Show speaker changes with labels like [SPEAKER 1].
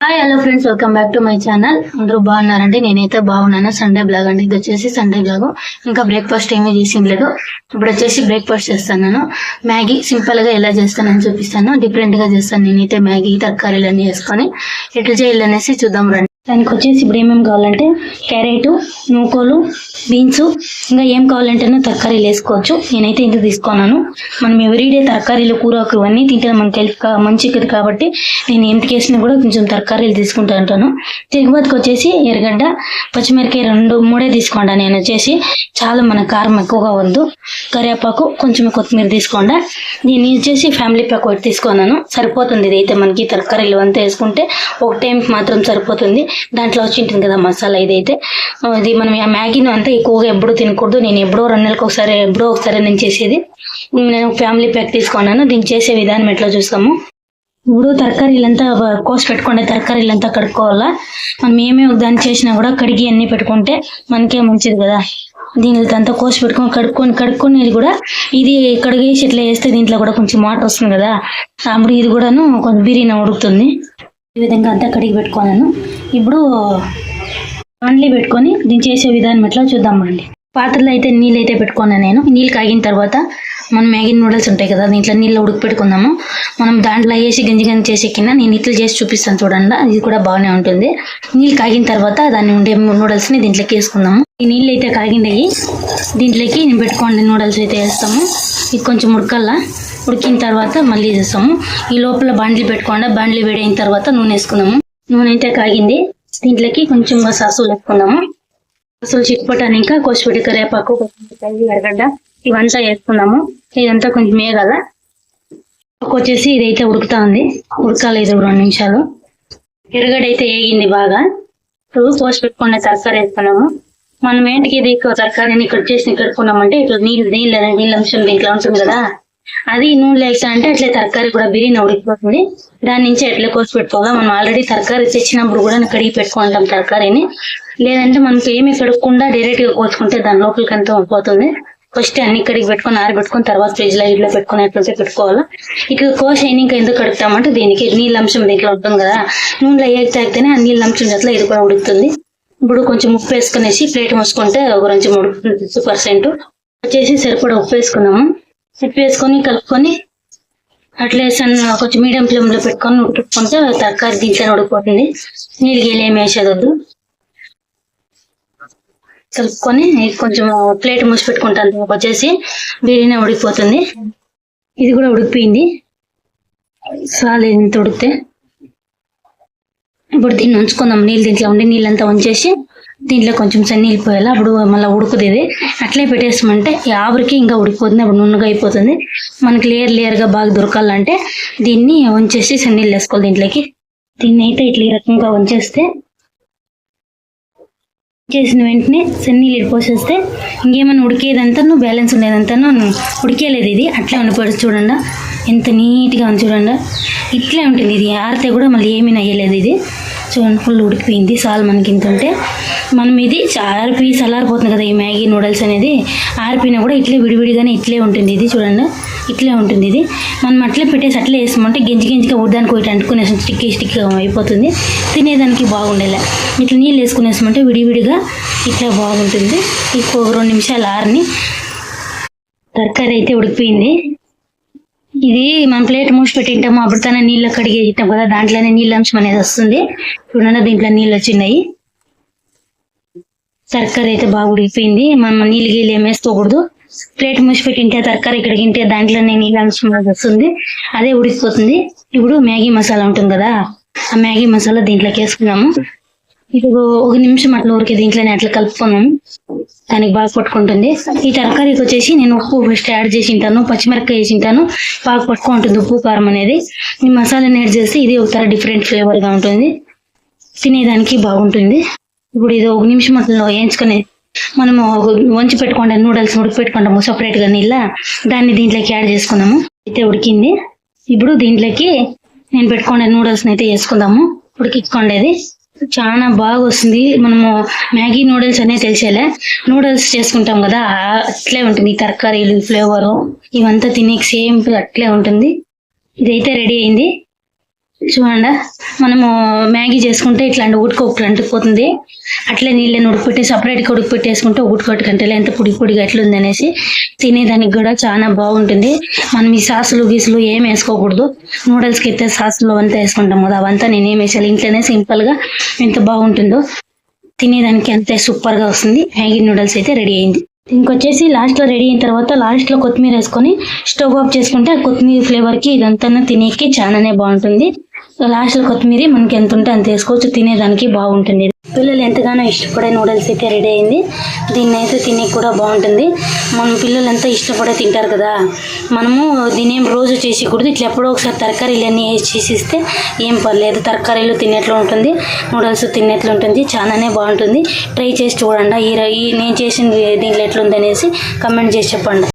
[SPEAKER 1] Hi hello friends welcome back to my channel అందరూ బాగున్నారండి? నేనైతే బాగున్నాను. సండే బ్లాగ్ అండి. ఇది వచ్చేసి సండే బ్లాగ్ ఇంకా బ్రేక్ఫాస్ట్ ఏమీ చేసింది లేదు ఇప్పుడు వచ్చేసి బ్రేక్ఫాస్ట్ చేస్తాను నేను మ్యాగీ సింపుల్గా ఎలా చేస్తానని చూపిస్తాను. డిఫరెంట్గా చేస్తాను. నేనైతే మ్యాగీ తరకారీలు అన్ని వేసుకొని ఎట్లా చేయాలనేసి చూద్దాం రండి. దానికి వచ్చేసి ఇప్పుడు ఏమేమి కావాలంటే క్యారెట్ నూకోలు బీన్స్ ఇంకా ఏం కావాలంటే తరకారీలు వేసుకోవచ్చు. నేనైతే ఇంత తీసుకున్నాను. మనం ఎవ్రీడే తరకారీలు కూరకు ఇవన్నీ తింటే మనకి హెల్త్ మంచి మంచిది కాబట్టి నేను ఎంతకి వేసినా కూడా కొంచెం తరకారీలు తీసుకుంటా ఉంటాను. తిరుగుబాతికి వచ్చేసి ఎర్రగడ్డ పచ్చిమిరకాయ రెండు మూడే తీసుకోండి నేను వచ్చేసి. చాలా మన కారం ఎక్కువగా వద్దు. కరివేపాకు కొంచెం కొత్తిమీర తీసుకోండి. నేను వచ్చేసి ఫ్యామిలీ ప్యాక్ ఒకటి తీసుకున్నాను. సరిపోతుంది ఇదైతే మనకి తరకారీలు అంతా వేసుకుంటే. ఒక టైంకి మాత్రం సరిపోతుంది. దాంట్లో వచ్చి ఉంటుంది కదా మసాలా ఇదైతే. ఆ, ఇది మనం ఆ మ్యాగీని అంతా ఎక్కువగా ఎప్పుడూ తినకూడదు. నేను ఎప్పుడో రెండు నెలలకు ఒకసారి ఎప్పుడో ఒకసారి నేను చేసేది. నేను ఫ్యామిలీ ప్యాక్ తీసుకున్నాను. దీన్ని చేసే విధానం ఎట్లా చూస్తాము? ఇప్పుడు తరకారీలంతా కోసి పెట్టుకుంటే తరకారీలంతా కడుక్కోవాలా? మనం ఏమేమి దాన్ని చేసినా కూడా కడిగి అన్ని పెట్టుకుంటే మనకే మంచిది కదా. దీని అంతా కోసి పెట్టుకొని కడుక్కొని కడుక్కొని కూడా ఇది కడిగేసి ఇట్లా వేస్తే దీంట్లో కూడా కొంచెం మాట వస్తుంది కదా. అప్పుడు ఇది కూడాను కొంచెం బిర్యానీ ఉడుకుతుంది. ఈ విధంగా అంతా కడిగి పెట్టుకున్నాను. ఇప్పుడు అండ్లీ పెట్టుకొని దీన్ని చేసే విధానం ఎట్లా చూద్దామండి? పాత్రలో అయితే నీళ్ళు అయితే పెట్టుకున్నాను నేను. నీళ్ళు కాగిన తర్వాత మనం మ్యాగీ నూడిల్స్ ఉంటాయి కదా దీంట్లో నీళ్ళు ఉడికి పెట్టుకుందాము. మనం దాంట్లో వేసి గంజి గంజి చేసే కింద నేను ఇట్లు చేసి చూపిస్తాను చూడండి. ఇది కూడా బాగానే ఉంటుంది. నీళ్ళు కాగిన తర్వాత దాన్ని ఉండే నూడిల్స్ని దీంట్లోకి వేసుకుందాము. ఈ నీళ్ళు అయితే కాగిండయి దీంట్లోకి నేను పెట్టుకోండి నూడిల్స్ అయితే వేస్తాము. ఇది కొంచెం ఉడకల్లా. ఉడికిన తర్వాత మళ్ళీ చేస్తాము. ఈ లోపల బండ్లు పెట్టుకోండి. బండ్లు వేడైన తర్వాత నూనె వేసుకుందాము. నూనె అయితే కాగింది. దీంట్లోకి కొంచెం సాసులు వేసుకుందాము. అసలు ఇంకా కోసిపెట్టి కరేపాకు కొత్తిమీర, ఎర్రగడ్డ ఇవంతా వేసుకున్నాము ఇదంతా కొంచెం మేగల వచ్చేసి ఇదైతే ఉడుకుతా ఉంది. ఉడకాలి ఇది రెండు నిమిషాలు. ఎర్రగడ్డ అయితే వేగింది బాగా. ఇప్పుడు కోసి పెట్టుకున్న తరకారీ వేసుకున్నాము మనం ఏంటికి ఇది తరకారీని ఇక్కడ చేసి కడుక్కున్నామంటే ఇట్లా నీళ్ళు నీళ్ళు నీళ్ళ అంశం దీంట్లో ఉంటుంది కదా. అది నూనె వేస్తా అంటే అట్లే తరకారీ కూడా బిర్యానీ ఉడికిపోతుంది. దాని నుంచి ఎట్లా కోసి పెట్టుకోవాలి. మనం ఆల్రెడీ తరకారీ తెచ్చినప్పుడు కూడా కడిగి పెట్టుకుంటాం తరకారీని. లేదంటే మనకి ఏమి కడుక్కుండా డైరెక్ట్గా కోసుకుంటే దాని లోపలికి అంతా పోతుంది. ఫస్ట్ అన్ని కడిగి పెట్టుకొని ఆరబెట్టుకొని తర్వాత ఫ్రిడ్జ్లో ఇట్లా పెట్టుకుని ఎట్లయితే పెట్టుకోవాలా. ఇక కోసి ఇంకా ఎందుకు కడుగుతామంటే దీనికి నీళ్ళ అంశం దీంట్లో ఉంటుంది కదా. నూనెలో ఏది తాగితేనే ఆ నీళ్ళ అంశం అట్లా ఇది కూడా ఉడుకుతుంది. ఇప్పుడు కొంచెం ఉప్పు వేసుకునేసి ప్లేట్ మూసుకుంటే ఒక కొంచెం మూడు పర్సెంట్. వచ్చేసి సరిపడా ఉప్పు వేసుకున్నాము. ఉప్పు వేసుకొని కలుపుకొని అట్లే సన్న కొంచెం మీడియం ఫ్లేమ్లో పెట్టుకొని ఉడుకుంటే తరకారీ దీంట్లో ఉడిపోతుంది నీళ్ళు గీలు ఏమి వేసేదొద్దు. కలుపుకొని కొంచెం ప్లేట్ మూసి పెట్టుకుంటాను వచ్చేసి బిర్యానీ ఉడికిపోతుంది. ఇది కూడా ఉడికిపోయింది. చాలు ఇంత ఉడికితే. ఇప్పుడు దీన్ని ఉంచుకుందాం. నీళ్ళు దీంట్లో ఉండి నీళ్ళంతా ఉంచేసి దీంట్లో కొంచెం సన్నీళ్ళు పోయాలి? అప్పుడు మళ్ళీ ఉడుకుతుంది. అట్లే పెట్టేసామంటే ఈ ఆవిరికి ఇంకా ఉడికిపోతుంది. అప్పుడు నున్నగా అయిపోతుంది. మనకి లేయర్ లేయర్గా బాగా దొరకాలంటే దీన్ని వంచేసి సన్నీళ్ళు వేసుకోవాలి దీంట్లోకి. దీన్ని అయితే ఇట్లా ఈ రకంగా వంచేస్తే చేసిన వెంటనే సన్నీళ్ళు పోసేస్తే ఇంకేమైనా ఉడికేదంతా బ్యాలెన్స్ ఉండేదంతా ఉడికేలేదు ఇది. అట్లే ఉండిపోయి చూడండి. ఎంత నీట్గా ఉంది చూడండి. ఇట్లే ఉంటుంది ఇది. ఆరితే కూడా మళ్ళీ ఏమీ నయ్యలేదు ఇది. చూడండి ఫుల్ ఉడికిపోయింది. సాల్ మనకి ఇంత ఉంటే. మనం ఇది ఆరిపి చల్లారిపోతుంది కదా ఈ మ్యాగీ నూడిల్స్ అనేది. ఆరిపోయినా కూడా ఇట్లే విడివిడిగానే ఇట్లే ఉంటుంది ఇది చూడండి. ఇట్లే ఉంటుంది ఇది. మనం అట్లే పెట్టేసి అట్లే వేసుకుంటే గింజి గింజిగా ఉడ్డానికి ఒకటి అంటుకునేసి స్టిక్ స్టిక్ అయిపోతుంది. తినేదానికి బాగుండేలా. ఇట్లా నీళ్ళు వేసుకునేసామంటే విడివిడిగా ఇట్లా బాగుంటుంది. ఇంకో రెండు నిమిషాలు ఆరిని తరకారీ అయితే ఉడికిపోయింది. ఇది మనం ప్లేట్ మూసి పెట్టింటాము అప్పుడు తన నీళ్ళు కడిగి తింటాం కదా దాంట్లోనే నీళ్ళ అంశం అనేది వస్తుంది. చూడండి దీంట్లో నీళ్ళు వచ్చినాయి తరకారీ అయితే బాగా ఉడికిపోయింది. మనం నీళ్ళు గీళ్ళు ఏం వేసుకోకూడదు. ప్లేట్ మూసిపెట్టి తింటే తరకారీ ఇక్కడ తింటే దాంట్లోనే నీళ్ళ అంశం వస్తుంది. అదే ఉడికిపోతుంది ఇప్పుడు మ్యాగీ మసాలా ఉంటుంది కదా ఆ మ్యాగీ మసాలా దీంట్లోకి వేసుకున్నాము ఇప్పుడు ఒక నిమిషం అట్లా ఊరికే దీంట్లోనే అట్లా కలుపుకున్నాము దానికి బాగా పట్టుకుంటుంది ఈ తరకారీకి వచ్చేసి నేను ఉప్పు ఫస్ట్ యాడ్ చేసి ఉంటాను పచ్చిమిరపకాయ వేసి ఉంటాను బాగా పట్టుకుంటుంది ఉప్పు కారం అనేది. ఈ మసాలాని యాడ్ చేస్తే ఇది ఒకసారి డిఫరెంట్ ఫ్లేవర్గా ఉంటుంది. తినేదానికి బాగుంటుంది. ఇప్పుడు ఇది ఒక నిమిషం అట్లా వేయించుకునేది మనము వంచి పెట్టుకుంటే నూడిల్స్ ఉడికి పెట్టుకుంటాము సపరేట్గా నీళ్ళ. దాన్ని దీంట్లోకి యాడ్ చేసుకున్నాము. అయితే ఉడికింది. ఇప్పుడు దీంట్లోకి నేను పెట్టుకునే నూడిల్స్ అయితే వేసుకుందాము. ఉడికించుకోండేది. చాలా బాగా వస్తుంది. మనము మ్యాగీ నూడిల్స్ అనే తెలిసేలే. నూడిల్స్ చేసుకుంటాం కదా అట్లే ఉంటుంది. తరకారీలు ఫ్లేవర్ ఇవంతా తినే సేమ్ అట్లే ఉంటుంది. ఇదైతే రెడీ అయింది. చూడండి మనము మ్యాగీ చేసుకుంటే ఇట్లాంటి ఉడుకోకటి అంటుకుపోతుంది. అట్లే నీళ్ళని ఉడికిపెట్టి సపరేట్గా ఉడికిపెట్టేసుకుంటే ఉడుకోటి కంటే ఎంత పొడి పొడిగా ఎట్లుంది అనేసి తినేదానికి కూడా చాలా బాగుంటుంది. మనం ఈ సాసులు గీసులు ఏం వేసుకోకూడదు. నూడిల్స్కి అయితే సాసులు అంతా వేసుకుంటాం కదా అవంతా నేను ఏం వేసాను ఇంట్లోనే సింపుల్గా ఎంత బాగుంటుందో తినేదానికి అంతే సూపర్గా వస్తుంది. మ్యాగీ నూడిల్స్ అయితే రెడీ అయింది. ఇంకొచ్చేసి లాస్ట్లో రెడీ అయిన తర్వాత లాస్ట్లో కొత్తిమీర వేసుకొని స్టవ్ ఆఫ్ చేసుకుంటే ఆ కొత్తిమీర ఫ్లేవర్కి ఇదంతా తినేకి చాలానే బాగుంటుంది. లాస్ట్లో కొత్తిమీర మనకి ఎంత ఉంటే అంత వేసుకోవచ్చు తినేదానికి బాగుంటుంది. పిల్లలు ఎంతగానో ఇష్టపడే నూడిల్స్ అయితే రెడీ అయింది. దీన్ని అయితే తినే కూడా బాగుంటుంది. మన పిల్లలు ఎంత ఇష్టపడే తింటారు కదా. మనము దీని ఏం రోజు చేసేకూడదు. ఇట్లా ఎప్పుడో ఒకసారి తరకారీలన్నీ వేసి చేసిస్తే ఏం పర్లేదు. తరకారీలు తినేట్లు ఉంటుంది. నూడిల్స్ తినేట్లు ఉంటుంది. చాలానే బాగుంటుంది. ట్రై చేసి చూడండి. ఈ ఈ నేను చేసిన దీంట్లో ఎట్లుందనేసి కమెంట్ చేసి చెప్పండి.